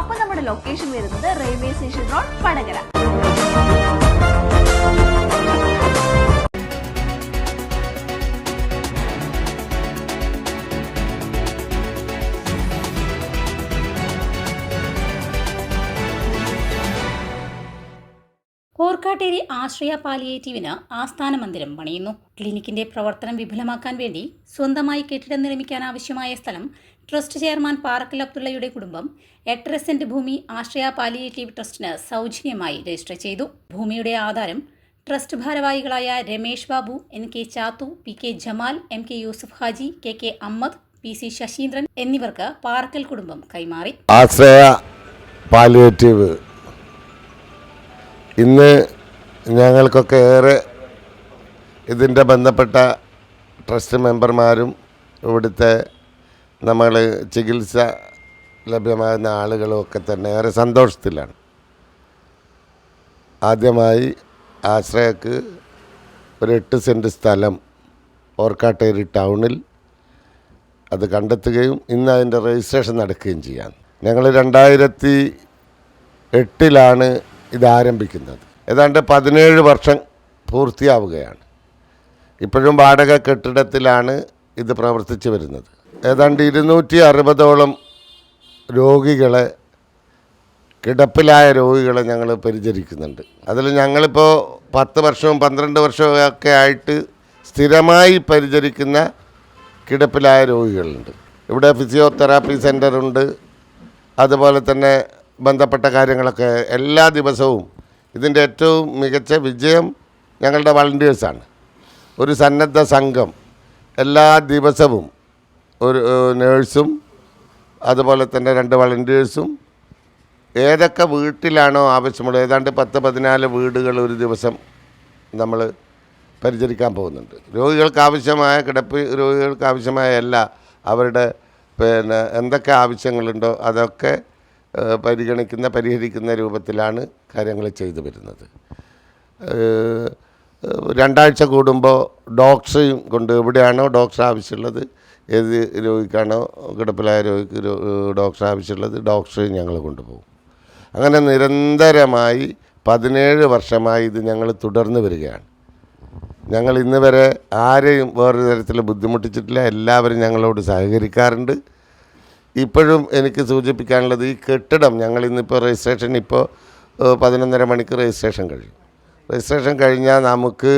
അപ്പൊ നമ്മുടെ ലൊക്കേഷൻ വരുന്നത് railway station road Vadakara. Korkkatteri Ashraya പാലിയേറ്റീവിന് ആസ്ഥാന മന്ദിരം പണിയുന്നു. ക്ലിനിക്കിന്റെ പ്രവർത്തനം വിപുലമാക്കാൻ വേണ്ടി സ്വന്തമായി കെട്ടിടം നിർമ്മിക്കാൻ ആവശ്യമായ സ്ഥലം ട്രസ്റ്റ് ചെയർമാൻ പാറക്കൽ അബ്ദുള്ളയുടെ കുടുംബം എട്ടര സെന്റ് ഭൂമി ആശ്രയ പാലിയേറ്റീവ് ട്രസ്റ്റിന് സൗജന്യമായി രജിസ്റ്റർ ചെയ്തു. ഭൂമിയുടെ ആധാരം ട്രസ്റ്റ് ഭാരവാഹികളായ Ramesh Babu N K Chathu P K Jamal M K Yusuf Haji K K Ahmed P C Saseendran എന്നിവർക്ക് പാറക്കൽ കുടുംബം കൈമാറി. ആശ്രയ പാലിയേറ്റീവ് ഇന്ന് ഞങ്ങൾക്കൊക്കെ ഏറെ ഇതിന്റെ ബന്ധപ്പെട്ട ട്രസ്റ്റ് മെമ്പർമാരും ഇവിടുത്തെ നമ്മൾ ചികിത്സ ലഭ്യമാകുന്ന ആളുകളും ഒക്കെ തന്നെ ഏറെ സന്തോഷത്തിലാണ്. ആദ്യമായി ആശ്രയക്ക് ഒരു എട്ട് സെന്റ് സ്ഥലം ഓർക്കാട്ടേരി ടൗണിൽ അത് കണ്ടെത്തുകയും ഇന്ന് അതിന്റെ രജിസ്ട്രേഷൻ നടക്കുകയും ചെയ്യാം. ഞങ്ങൾ രണ്ടായിരത്തി എട്ടിലാണ് ഇത് ആരംഭിക്കുന്നത്. ഏതാണ്ട് പതിനേഴ് വർഷം പൂർത്തിയാവുകയാണ്. ഇപ്പോഴും വാടക കെട്ടിടത്തിലാണ് ഇത് പ്രവർത്തിച്ചു വരുന്നത്. ഏതാണ്ട് ഇരുന്നൂറ്റി അറുപതോളം രോഗികളെ കിടപ്പിലായ രോഗികളെ ഞങ്ങൾ പരിചരിക്കുന്നുണ്ട്. അതിൽ ഞങ്ങളിപ്പോൾ പത്ത് വർഷവും പന്ത്രണ്ട് വർഷവും ഒക്കെ ആയിട്ട് സ്ഥിരമായി പരിചരിക്കുന്ന കിടപ്പിലായ രോഗികളുണ്ട്. ഇവിടെ ഫിസിയോതെറാപ്പി സെന്ററുണ്ട് അതുപോലെ തന്നെ ബന്ധപ്പെട്ട കാര്യങ്ങളൊക്കെ എല്ലാ ദിവസവും ഇതിന്റെ ഏറ്റവും മികച്ച വിജയം ഞങ്ങളുടെ വളണ്ടിയേഴ്സാണ്. ഒരു സന്നദ്ധ സംഘം എല്ലാ ദിവസവും ഒരു നേഴ്സും അതുപോലെ തന്നെ രണ്ട് വളണ്ടിയേഴ്സും. ഏതൊക്കെ വീട്ടിലാണോ ആവശ്യമുള്ളത്? ഏതാണ്ട് പത്ത് പതിനാല് വീടുകൾ ഒരു ദിവസം നമ്മൾ പരിചരിക്കാൻ പോകുന്നുണ്ട്. രോഗികൾക്ക് ആവശ്യമായ കിടപ്പ് രോഗികൾക്ക് ആവശ്യമായ എല്ലാ അവരുടെ പിന്നെ എന്തൊക്കെ ആവശ്യങ്ങളുണ്ടോ അതൊക്കെ പരിഗണിക്കുന്ന പരിഹരിക്കുന്ന രൂപത്തിലാണ് കാര്യങ്ങൾ ചെയ്തു വരുന്നത്. രണ്ടാഴ്ച കൂടുമ്പോൾ ഡോക്ടറെയും കൊണ്ട് എവിടെയാണോ ഡോക്ടർ ആവശ്യമുള്ളത് ഏത് രോഗിക്കാണോ കിടപ്പിലായ രോഗിക്ക് ഡോക്ടർ ആവശ്യമുള്ളത് ഡോക്ടറെ ഞങ്ങൾ കൊണ്ടുപോകും. അങ്ങനെ നിരന്തരമായി പതിനേഴ് വർഷമായി ഇത് ഞങ്ങൾ തുടർന്ന് വരികയാണ്. ഞങ്ങൾ ഇന്ന് വരെ ആരെയും വേറൊരു തരത്തിൽ ബുദ്ധിമുട്ടിച്ചിട്ടില്ല. എല്ലാവരും ഞങ്ങളോട് സഹകരിക്കാറുണ്ട്. ഇപ്പോഴും എനിക്ക് സൂചിപ്പിക്കാനുള്ളത് ഈ കെട്ടിടം ഞങ്ങൾ ഇന്നിപ്പോൾ രജിസ്ട്രേഷൻ ഇപ്പോൾ പതിനൊന്നര മണിക്ക് രജിസ്ട്രേഷൻ കഴിയും. രജിസ്ട്രേഷൻ കഴിഞ്ഞാൽ നമുക്ക്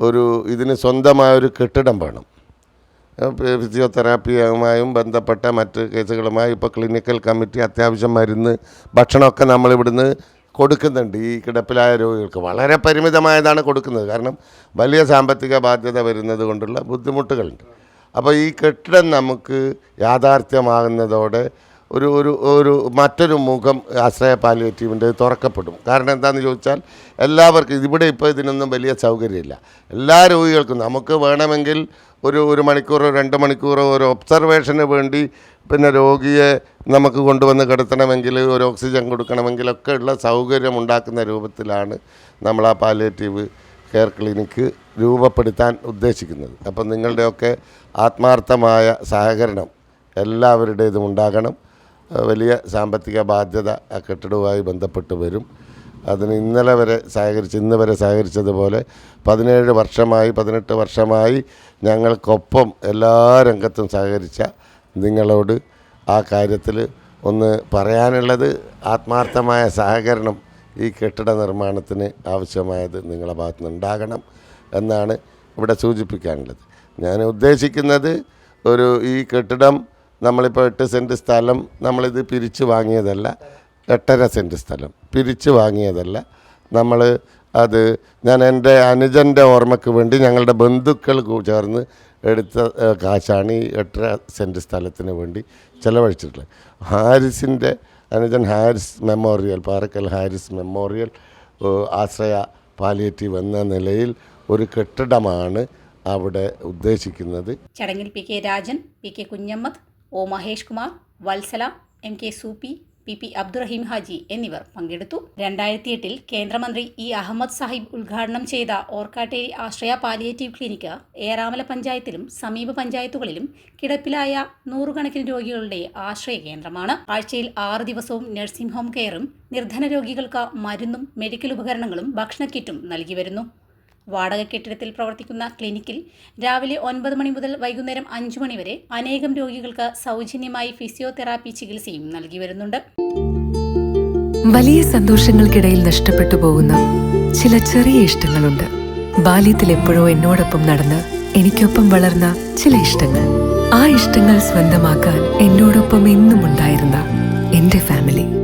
ഒരു ഇതിന് സ്വന്തമായൊരു കെട്ടിടം വേണം. ഫിസിയോതെറാപ്പിയുമായും ബന്ധപ്പെട്ട മറ്റ് കേസുകളുമായി ഇപ്പോൾ ക്ലിനിക്കൽ കമ്മിറ്റി അത്യാവശ്യം മരുന്ന് ഭക്ഷണമൊക്കെ നമ്മളിവിടുന്ന് കൊടുക്കുന്നുണ്ട്. ഈ കിടപ്പിലായ രോഗികൾക്ക് വളരെ പരിമിതമായതാണ് കൊടുക്കുന്നത്. കാരണം വലിയ സാമ്പത്തിക ബാധ്യത വരുന്നത് കൊണ്ടുള്ള ബുദ്ധിമുട്ടുകളുണ്ട്. അപ്പോൾ ഈ കെട്ടിടം നമുക്ക് യാഥാർത്ഥ്യമാകുന്നതോടെ ഒരു ഒരു ഒരു മറ്റൊരു മുഖം ആശ്രയ പാലിയേറ്റീവിന്റെ തുറക്കപ്പെടും. കാരണം എന്താണെന്ന് ചോദിച്ചാൽ എല്ലാവർക്കും ഇവിടെ ഇപ്പോൾ ഇതിനൊന്നും വലിയ സൗകര്യമില്ല. എല്ലാ രോഗികൾക്കും നമുക്ക് വേണമെങ്കിൽ ഒരു ഒരു മണിക്കൂറോ രണ്ട് മണിക്കൂറോ ഒരു ഒബ്സർവേഷന് വേണ്ടി പിന്നെ രോഗിയെ നമുക്ക് കൊണ്ടുവന്ന് കിടത്തണമെങ്കിൽ ഒരു ഓക്സിജൻ കൊടുക്കണമെങ്കിലൊക്കെ ഉള്ള സൗകര്യം ഉണ്ടാക്കുന്ന രൂപത്തിലാണ് നമ്മൾ ആ പാലിയേറ്റീവ് കെയർ ക്ലിനിക്ക് രൂപപ്പെടുത്താൻ ഉദ്ദേശിക്കുന്നത്. അപ്പം നിങ്ങളുടെയൊക്കെ ആത്മാർത്ഥമായ സഹകരണം എല്ലാവരുടേതും ഉണ്ടാകണം. വലിയ സാമ്പത്തിക ബാധ്യത ആ കെട്ടിടവുമായി ബന്ധപ്പെട്ട് വരും. അതിന് ഇന്നലെ വരെ സഹകരിച്ച് ഇന്ന് വരെ സഹകരിച്ചതുപോലെ പതിനേഴ് വർഷമായി പതിനെട്ട് വർഷമായി ഞങ്ങൾക്കൊപ്പം എല്ലാ രംഗത്തും സഹകരിച്ച നിങ്ങളോട് ആ കാര്യത്തിൽ ഒന്ന് പറയാനുള്ളത് ആത്മാർത്ഥമായ സഹകരണം ഈ കെട്ടിട നിർമ്മാണത്തിന് ആവശ്യമായത് നിങ്ങളുടെ ഭാഗത്തു നിന്ന് ഉണ്ടാകണം എന്നാണ് ഇവിടെ സൂചിപ്പിക്കാനുള്ളത്. ഞാൻ ഉദ്ദേശിക്കുന്നത് ഒരു ഈ കെട്ടിടം നമ്മളിപ്പോൾ എട്ട് സെന്റ് സ്ഥലം നമ്മളിത് പിരിച്ചു വാങ്ങിയതല്ല എട്ടര സെന്റ് സ്ഥലം പിരിച്ചു വാങ്ങിയതല്ല. നമ്മൾ അത് ഞാൻ എന്റെ അനുജന്റെ ഓർമ്മയ്ക്ക് വേണ്ടി ഞങ്ങളുടെ ബന്ധുക്കൾ ചേർന്ന് എടുത്ത കാശാണ് ഈ എട്ടര സെന്റ് സ്ഥലത്തിന് വേണ്ടി ചിലവഴിച്ചിട്ടുള്ളത്. ഹാരിസിന്റെ അനുജൻ Haris memorial Parakkal Haris memorial Ashraya palliative എന്ന നിലയിൽ ഒരു കെട്ടിടമാണ് അവിടെ ഉദ്ദേശിക്കുന്നത്. ചടങ്ങിൽ P K Rajan P K Kunhammad O Mahesh Kumar Valsala M K Soopy P P Abdurahim Haji എന്നിവർ പങ്കെടുത്തു. രണ്ടായിരത്തി എട്ടിൽ കേന്ദ്രമന്ത്രി ഇ അഹമ്മദ് സാഹിബ് ഉദ്ഘാടനം ചെയ്ത ഓർക്കാട്ടേരി ആശ്രയ പാലിയേറ്റീവ് ക്ലിനിക്ക് ഏറാമല പഞ്ചായത്തിലും സമീപ പഞ്ചായത്തുകളിലും കിടപ്പിലായ നൂറുകണക്കിന് രോഗികളുടെ ആശ്രയ കേന്ദ്രമാണ്. ആഴ്ചയിൽ ആറ് ദിവസവും നഴ്സിംഗ് ഹോം കെയറും നിർധന രോഗികൾക്ക് മരുന്നും മെഡിക്കൽ ഉപകരണങ്ങളും ഭക്ഷണ കിറ്റും നൽകി വരുന്നു. വാടക കെട്ടിടത്തിൽ പ്രവർത്തിക്കുന്ന ക്ലിനിക്കിൽ രാവിലെ ഒൻപത് മണി മുതൽ വൈകുന്നേരം അഞ്ചു മണി വരെ അനേകം രോഗികൾക്ക് സൗജന്യമായി ഫിസിയോതെറാപ്പി ചികിത്സയും നൽകി വരുന്നുണ്ട്. വലിയ സന്തോഷങ്ങൾക്കിടയിൽ നഷ്ടപ്പെട്ടു പോകുന്ന ചില ചെറിയ ഇഷ്ടങ്ങളുണ്ട്. ബാല്യത്തിൽ എപ്പോഴോ എന്നോടൊപ്പം നടന്ന് എനിക്കൊപ്പം വളർന്ന ചില ഇഷ്ടങ്ങൾ. ആ ഇഷ്ടങ്ങൾ സ്വന്തമാക്കാൻ എന്നോടൊപ്പം എന്നും ഉണ്ടായിരുന്ന എന്റെ ഫാമിലി.